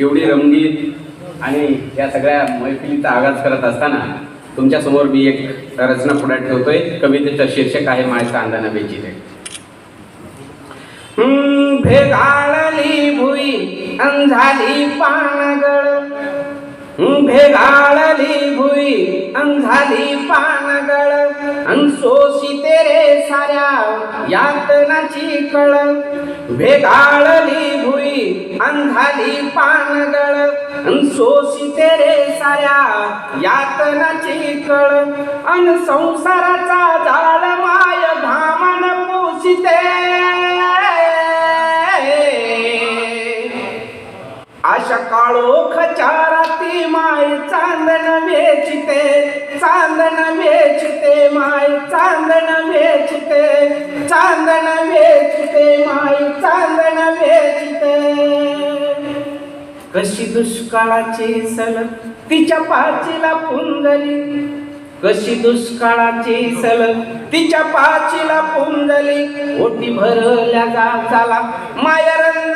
एवढी रंगीत आणि या सगळ्या मैफिलीचा आगाज करत असताना तुमच्यासमोर मी एक रचना पुढे ठेवतोय. कवितेचं शीर्षक आहे माझ्या अंदाना बेचित भेगाळली भुई अंधाली झाली पानगळ भेगाळली भुई पानगळ अन तेरे रे साऱ्या यातनाची कळ. भेगाळली भुई अन पानगळ अन तेरे रे साऱ्या यातनाची कळ. अन संसाराचा झाड माय धामन पोसिते आशा काळोख चाराती माय चांदन वेचिते चांदन वेचिते माय चांदन वेचिते चांदन वेचिते माय चांदन वेचिते कशी दुष्काळाची सल तिच्या पाचीला पुंजली. कशी दुष्काळाची सल तिच्या पाचीला पुंजली. ओटी भरल्या गाचाला माया रंजली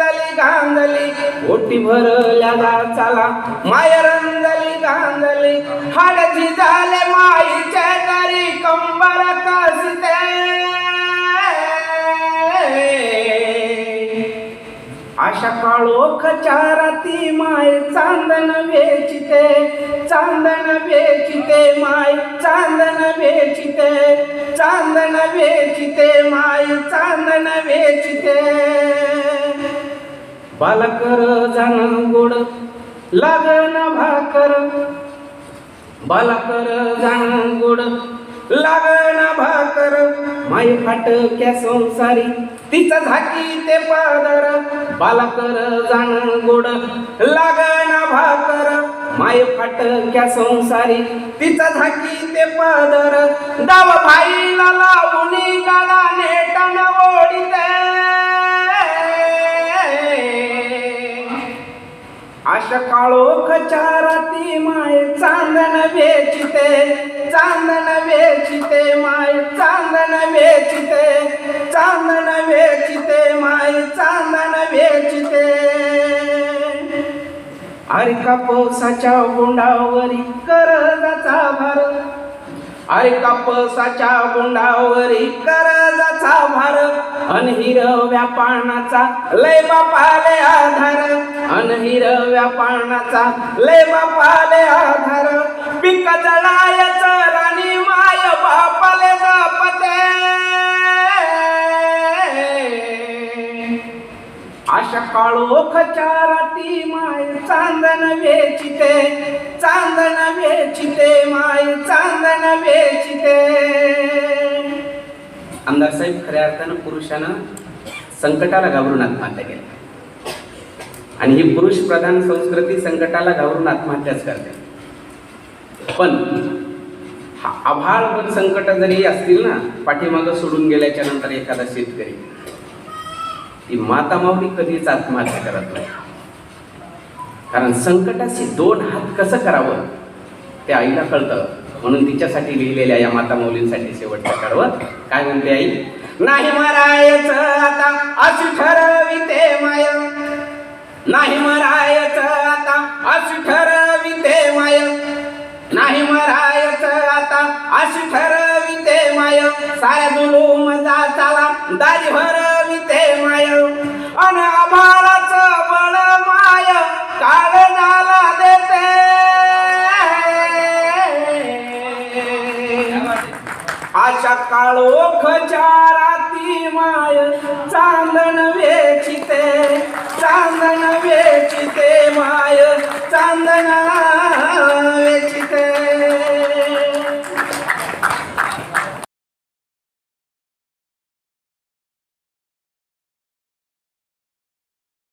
गांजली ओटी भरल्या दाचाला माया रंजली गांजली हाडची झाले माईच्या तरी कंबर कसते. आशा काळोख चाराती माय चांदन वेचिते चांदन वेचिते माय चांदन वेचिते चांदन वेचिते माय चांदन वेचिते. बालकर जाण गोड लागन भाकर. बालकर जाण गोड लागण भाकर. माय फाटक्या संसारी तिचा झाकी ते पादर. बालकर जाण गोड लागण भाकर. माय फाटक्या संसारी तिचा झाकी ते पादर. दाव भाई आशा काळोख चाराती माय चांदन वेचिते चांदन वेचिते माय चांदन वेचिते चांदन वेचिते माय चांदन वेचिते. अरे कापसाच्या बोंडावरी करजाचा भार. अरे कापसाच्या बोंडावरी करजाचा अन हिरव्या पानाचा लय बापाले आधार. अन हिरव्या पानाचा लय बापाले आधार. पिक जळायच राणी माय बापाले दापते. आशा काळोख चाराती माय चांदन वेचिते. चांदन वेचिते माय चांदन वेचिते. आमदार साहेब खऱ्या अर्थानं पुरुषानं संकटाला घाबरून आत्महत्या केल्या आणि ही पुरुष प्रधान संस्कृती संकटाला घाबरून आत्महत्याच करते. पण हा पण संकट जरी असतील ना पाठीमागं सोडून गेल्याच्यानंतर एखादा शेतकरी ती माता माऊली कधीच आत्महत्या करत नाही. कारण संकटाशी दोन हात कसं करावं ते आईला कळतं. म्हणून तिच्यासाठी लिहिलेल्या या माता मौलींसाठी शेवटच्या कडवं काय म्हणते आई? नाही मरायच आता अशी ठरविते माय. नाही मरायच आता अशी ठरविते माय. नाही मरायच आता अशी ठरविते माय. साऱ्या जुलूम जा चाला दारी भरविते आशा काळोख चाराती माय. चांदन वेचिते चांदन वेचिते माय. चांदना